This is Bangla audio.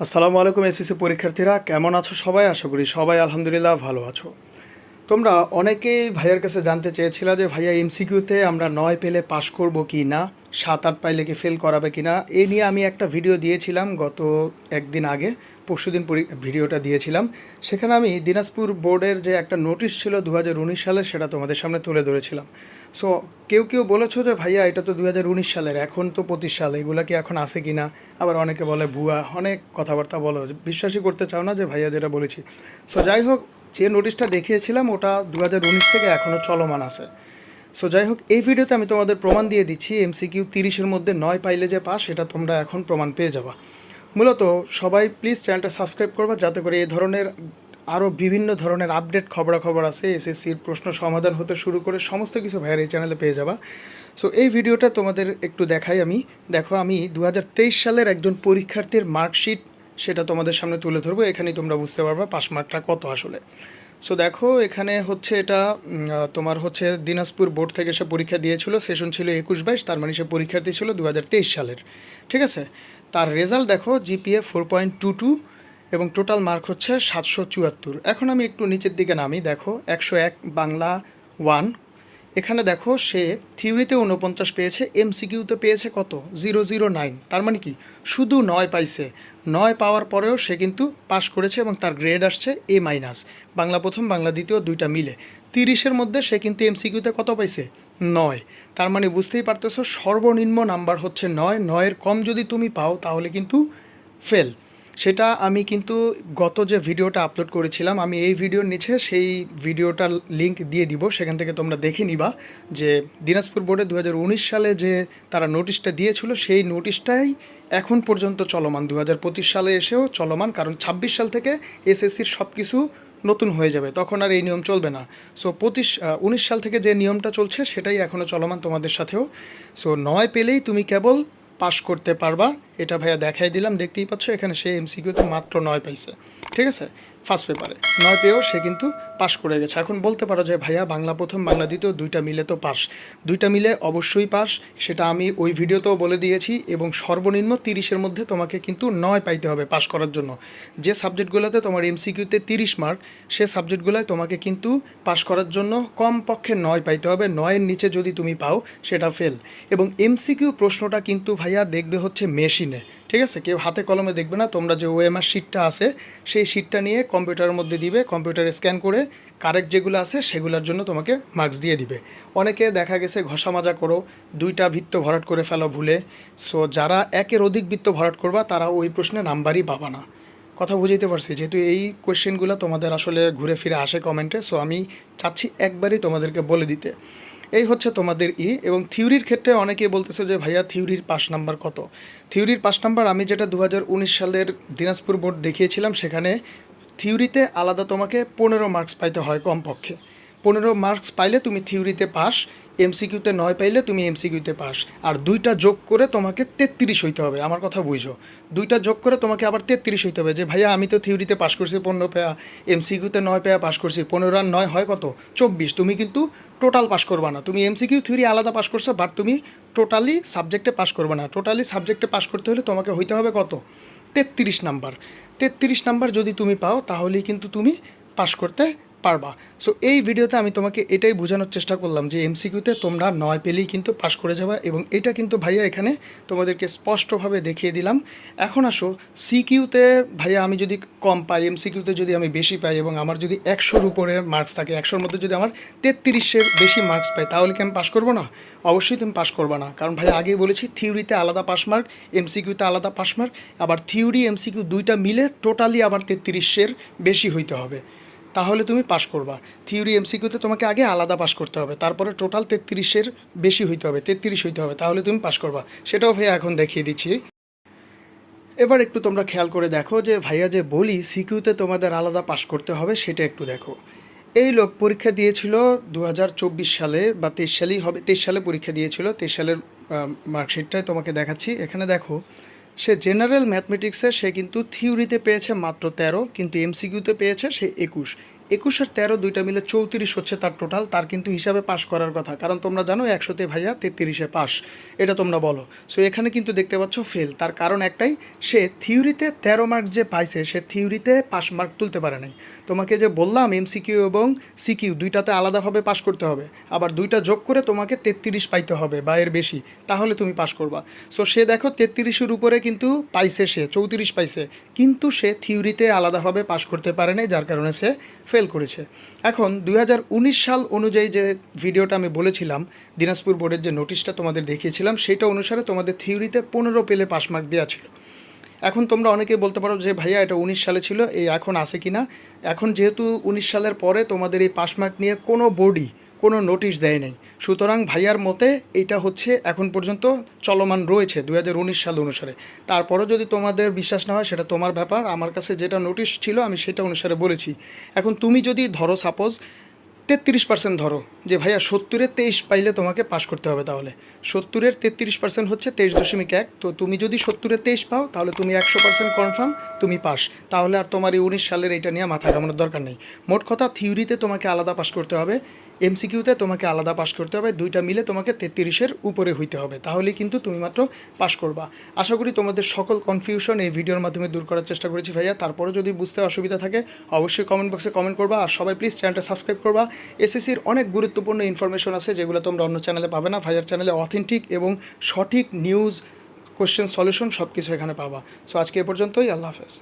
আসসালামু আলাইকুম এসএসসি পরীক্ষার্থীরা, কেমন আছো সবাই? আশা করি সবাই আলহামদুলিল্লাহ ভালো আছো। তোমরা অনেকেই ভাইয়ার কাছে জানতে চেয়েছিলা যে, ভাইয়া এমসিকিউতে আমরা নয় পেলে পাশ করব কি না? সাত, আট পাইলে কি ফেল করাবে কি না? এ নিয়ে আমি একটা ভিডিও দিয়েছিলাম গত একদিন আগে পরশুদিন পরি- ভিডিওটা দিয়েছিলাম। সেখানে আমি দিনাজপুর বোর্ডের যে একটা নোটিশ ছিল দু হাজার উনিশ সালে, সেটা তোমাদের সামনে তুলে ধরেছিলাম। সো কেউ কেউ বলেছ যে, ভাইয়া, এটা তো দু হাজার উনিশ সালের, এখন তো পঁচিশ সাল, এগুলা কি এখন আছে কি না আবার অনেকে বলে ভুয়া অনেক কথাবার্তা বলো, বিশ্বাসই করতে চাও না যে, ভাইয়া, যেটা বলেছি। সো যাই হোক, যে নোটিশটা দেখিয়েছিলাম, ওটা দু হাজার উনিশ থেকে এখনও চলমান আছে। সো যাই হোক, এই ভিডিওতে আমি তোমাদের প্রমাণ দিয়ে দিচ্ছি এমসিকিউ তিরিশের মধ্যে নয় পাইলে যে পাস, সেটা তোমরা এখন প্রমাণ পেয়ে যাবা। মূলত, সবাই প্লিজ চ্যানেলটা সাবস্ক্রাইব করবা, যাতে করে এই ধরনের আরও বিভিন্ন ধরনের আপডেট খবরাখবর আছে এসএসসির প্রশ্ন সমাধান হতে শুরু করে সমস্ত কিছু ভাইয়ের এই চ্যানেলে পেয়ে যাবা। সো এই ভিডিওটা তোমাদের একটু দেখাই আমি। দেখো, আমি দু হাজার তেইশ সালের একজন পরীক্ষার্থীর মার্কশিট সেটা তোমাদের সামনে তুলে ধরবো, এখানেই তোমরা বুঝতে পারবা পাস মার্কটা কত আসলে। সো দেখো, এখানে হচ্ছে এটা তোমার হচ্ছে দিনাজপুর বোর্ড থেকে সে পরীক্ষা দিয়েছিল সেশন ছিল একুশ বাইশ, তার মানে সে পরীক্ষার্থী ছিল দু হাজার তেইশ সালের। ঠিক আছে? তার রেজাল্ট দেখো GPA four point two two এবং টোটাল মার্ক হচ্ছে সাতশো চুয়াত্তর। এখন আমি একটু নিচের দিকে নামি, দেখো, একশো এক বাংলা ওয়ান এখানে দেখো, সে থিওরিতে উনপঞ্চাশ পেয়েছে এমসিকিউতে পেয়েছে কত? জিরো জিরো নাইন তার মানে কি? শুধু নয় পাইছে। নয় পাওয়ার পরেও সে কিন্তু পাশ করেছে এবং তার গ্রেড আসছে এ মাইনাস বাংলা প্রথম, বাংলা দ্বিতীয় দুইটা মিলে। তিরিশের মধ্যে সে কিন্তু এমসিকিউতে কত পাইছে? নয়। তার মানে বুঝতেই পারতেছো, সর্বনিম্ন নাম্বার হচ্ছে নয়। নয়ের কম যদি তুমি পাও, তাহলে কিন্তু ফেল সেটা আমি কিন্তু গত যে ভিডিওটা আপলোড করেছিলাম, আমি এই ভিডিওর নিচে সেই ভিডিওটার লিংক দিয়ে দিব, সেখান থেকে তোমরা দেখে নিবা যে দিনাজপুর বোর্ডে দু হাজার উনিশ সালে যে তারা নোটিশটা দিয়েছিল, সেই নোটিশটাই এখন পর্যন্ত চলমান। দু হাজার পঁচিশ সালে এসেও চলমান, কারণ ২৬ সাল থেকে এসএসসির সব কিছু নতুন হয়ে যাবে, তখন আর এই নিয়ম চলবে না। সো পঁচিশ উনিশ সাল থেকে যে নিয়মটা চলছে, সেটাই এখনও চলমান তোমাদের সাথেও। সো নয় পেলেই তুমি কেবল পাস করতে পারবা। এটা ভাইয়া দেখাই দিলাম, দেখতেই পাচ্ছ, এখানে সে এমসিকিউতে মাত্র নয় পাইছে ঠিক আছে? ফার্স্ট পেপারে নয় পেয়েও সে কিন্তু পাশ করে গেছে। এখন বলতে পারো যে, ভাইয়া, বাংলা প্রথম, বাংলা দ্বিতীয় দুইটা মিলে তো পাস দুইটা মিলে অবশ্যই পাস সেটা আমি ওই ভিডিওতেও বলে দিয়েছি এবং সর্বনিম্ন তিরিশের মধ্যে তোমাকে কিন্তু নয় পাইতে হবে পাশ করার জন্য। যে সাবজেক্টগুলোতে তোমার এমসিকিউতে তিরিশ মার্ক সে সাবজেক্টগুলোয় তোমাকে কিন্তু পাশ করার জন্য কমপক্ষে নয় পাইতে হবে। নয়ের নিচে যদি তুমি পাও, সেটা ফেল এবং এমসিকিউ প্রশ্নটা কিন্তু, ভাইয়া, দেখবে হচ্ছে মেশিনে ঠিক আছে? কেউ হাতে কলমে দেখবে না, তোমরা যে ওএমআর শিটটা আছে, সেই শিটটা নিয়ে কম্পিউটারের মধ্যে দিবে, কম্পিউটারে স্ক্যান করে কারেক্ট যেগুলো আছে সেগুলোর জন্য তোমাকে মার্কস দিয়ে দিবে। অনেকে দেখা গেছে ঘষা মাজা করো, দুইটা বৃত্ত ভরাট করে ফেলো ভুলে। সো যারা একের অধিক বৃত্ত ভরাট করবা, তারা ওই প্রশ্নে নাম্বারই পাবা না। কথা বুঝাইতে পারছি, যেহেতু এই কোয়েশ্চেনগুলো তোমাদের আসলে ঘুরে ফিরে আসে কমেন্টে সো আমি চাচ্ছি একবারই তোমাদেরকে বলে দিতে। এই হচ্ছে তোমাদের ই এবং থিওরির ক্ষেত্রে অনেকেই বলতেছে যে, ভাইয়া, থিওরির পাস নাম্বার কত? থিওরির পাস নাম্বার আমি যেটা দু হাজার উনিশ সালের দিনাজপুর বোর্ড দেখিয়েছিলাম, সেখানে থিওরিতে আলাদা তোমাকে পনেরো মার্কস পাইতে হয় কমপক্ষে। পনেরো মার্কস পাইলে তুমি থিওরিতে পাস এমসিকিউতে নয় পাইলে তুমি এমসিকিউতে পাস। আর দুইটা যোগ করে তোমাকে তেত্রিশ হইতে হবে। আমার কথা বুঝো। দুইটা যোগ করে তোমাকে আবার তেত্রিশ হইতে হবে যে, ভাইয়া, আমি তো থিওরিতে পাশ করছি পনেরো পেয়া এমসিকিউতে নয় পেয়া পাশ করছি। পনেরো আর নয় হয় কত? চব্বিশ। তুমি কিন্তু টোটাল পাশ করবা না। তুমি এমসিকিউ থিওরি আলাদা পাশ করছ, বাট তুমি টোটালি সাবজেক্টে পাশ করবে না। টোটালি সাবজেক্টে পাশ করতে হলে তোমাকে হইতে হবে কত? তেত্রিশ নাম্বার। তেত্রিশ নাম্বার যদি তুমি পাও, তাহলেই কিন্তু তুমি পাশ করতে পারবা। সো এই ভিডিওতে আমি তোমাকে এটাই বোঝানোর চেষ্টা করলাম যে এমসিকিউতে তোমরা নয় পেলেই কিন্তু পাশ করে যাবা এবং এটা কিন্তু ভাইয়া এখানে তোমাদেরকে স্পষ্টভাবে দেখিয়ে দিলাম। এখন আসো সিকিউতে ভাইয়া আমি যদি কম পাই এমসিকিউতে যদি আমি বেশি পাই এবং আমার যদি একশোর উপরে মার্কস থাকে, একশোর মধ্যে যদি আমার তেত্রিশের বেশি মার্কস পাই, তাহলে কি আমি পাশ করব না? অবশ্যই তুমি পাশ করবে না। কারণ ভাই আগেই বলেছি থিওরিতে আলাদা পাস মার্ক এমসিকিউতে আলাদা পাস মার্ক আবার থিওরি এমসিকিউ দুইটা মিলে টোটালি আবার তেত্রিশের বেশি হইতে হবে। তাহলে তুমি পাশ করবা। থিওরি এমসিকিউতে তোমাকে আগে আলাদা পাশ করতে হবে, তারপরে টোটাল তেত্রিশের বেশি হইতে হবে, তেত্রিশ হইতে হবে, তাহলে তুমি পাশ করবা। সেটাও ভাইয়া এখন দেখিয়ে দিচ্ছি। এবার একটু তোমরা খেয়াল করে দেখো যে ভাইয়া যে বলি সিকিউতে তোমাদের আলাদা পাশ করতে হবে, সেটা একটু দেখো। এই লোক পরীক্ষা দিয়েছিল দু হাজার চব্বিশ সালে বা তেইশ সালেই হবে, তেইশ সালে পরীক্ষা দিয়েছিল, তেইশ সালের মার্কশিটটাই তোমাকে দেখাচ্ছি। এখানে দেখো সে জেনারেল ম্যাথমেটিক্সে সে কিন্তু থিওরিতে পেয়েছে মাত্র তেরো কিন্তু এমসিকিউতে পেয়েছে সে একুশ। একুশ আর তেরো দুইটা মিলে চৌত্রিশ হচ্ছে তার টোটাল তার কিন্তু হিসাবে পাশ করার কথা। কারণ তোমরা জানো একশোতে ভাইয়া তেত্রিশে পাশ এটা তোমরা বলো। সো এখানে কিন্তু দেখতে পাচ্ছ ফেল তার কারণ একটাই, সে থিওরিতে তেরো মার্ক যে পাইছে, সে থিওরিতে পাস মার্ক তুলতে পারে নাই। তোমাকে যে বললাম এমসিকিউ এবং সিকিউ দুইটাতে আলাদাভাবে পাস করতে হবে। আবার দুইটা যোগ করে তোমাকে তেত্রিশ পাইতে হবে বা এর বেশি। তাহলে তুমি পাস করবা। সো সে দেখো তেত্রিশের উপরে কিন্তু পাইছে সে, চৌত্রিশ পাইছে। কিন্তু সে থিওরিতে আলাদাভাবে পাস করতে পারে নাই, যার কারণে সে ফেল করেছে। এখন দুই হাজার উনিশ সাল অনুযায়ী যে ভিডিওটা আমি বলেছিলাম, দিনাজপুর বোর্ডের যে নোটিশটা তোমাদের দেখিয়েছিলাম, সেটা অনুসারে তোমাদের থিওরিতে পনেরো পেলে পাস মার্ক দেওয়া ছিল। এখন তোমরা অনেকেই বলতে পারো যে, ভাইয়া, এটা উনিশ সালে ছিল, এই এখন আছে কি না এখন যেহেতু উনিশ সালের পরে তোমাদের এই পাস মার্ক নিয়ে কোনো বোর্ডই কোনো নোটিশ দেয় নাই। সুতরাং ভাইয়ার মতে এটা হচ্ছে এখন পর্যন্ত চলমান রয়েছে দু হাজার উনিশ সাল অনুসারে। তারপরও যদি তোমাদের বিশ্বাস না হয়, সেটা তোমার ব্যাপার। আমার কাছে যেটা নোটিশ ছিল, আমি সেটা অনুসারে বলেছি। এখন তুমি যদি ধরো সাপোজ তেত্রিশ পার্সেন্ট ধরো, যে ভাইয়া সত্তরের তেইশ পাইলে তোমাকে পাশ করতে হবে তাহলে। সত্তরের তেত্রিশ পার্সেন্ট হচ্ছে তেইশ দশমিক এক। তো তুমি যদি সত্তরের তেইশ পাও, তাহলে তুমি একশো পার্সেন্ট কনফার্ম তুমি পাস তাহলে আর তোমার এই উনিশ সালের এটা নিয়ে মাথা ঘামানোর দরকার নেই। মোট কথা থিওরিতে তোমাকে আলাদা পাশ করতে হবে। এমসিকিউতে তোমাকে আলাদা পাশ করতে হবে, দুইটা মিলে তোমাকে তেত্রিশের উপরে হইতে হবে। তাহলে কিন্তু তুমি মাত্র পাশ করবা। আশা করি তোমাদের সকল কনফিউশন এই ভিডিওর মাধ্যমে দূর করার চেষ্টা করেছি ভাইয়া। তারপরেও যদি বুঝতে অসুবিধা থাকে, অবশ্যই কমেন্ট বক্সে কমেন্ট করবা আর সবাই প্লিজ চ্যানেলটা সাবস্ক্রাইব করবা। এসএসসির অনেক গুরুত্বপূর্ণ ইনফরমেশন আছে যেগুলো তোমরা অন্য চ্যানেলে পাবে না। ভাইয়ার চ্যানেলে অথেন্টিক এবং সঠিক নিউজ কোশ্চেন সলিউশন সব কিছু এখানে পাবা। সো আজকে এ পর্যন্তই। আল্লাহ হাফেজ।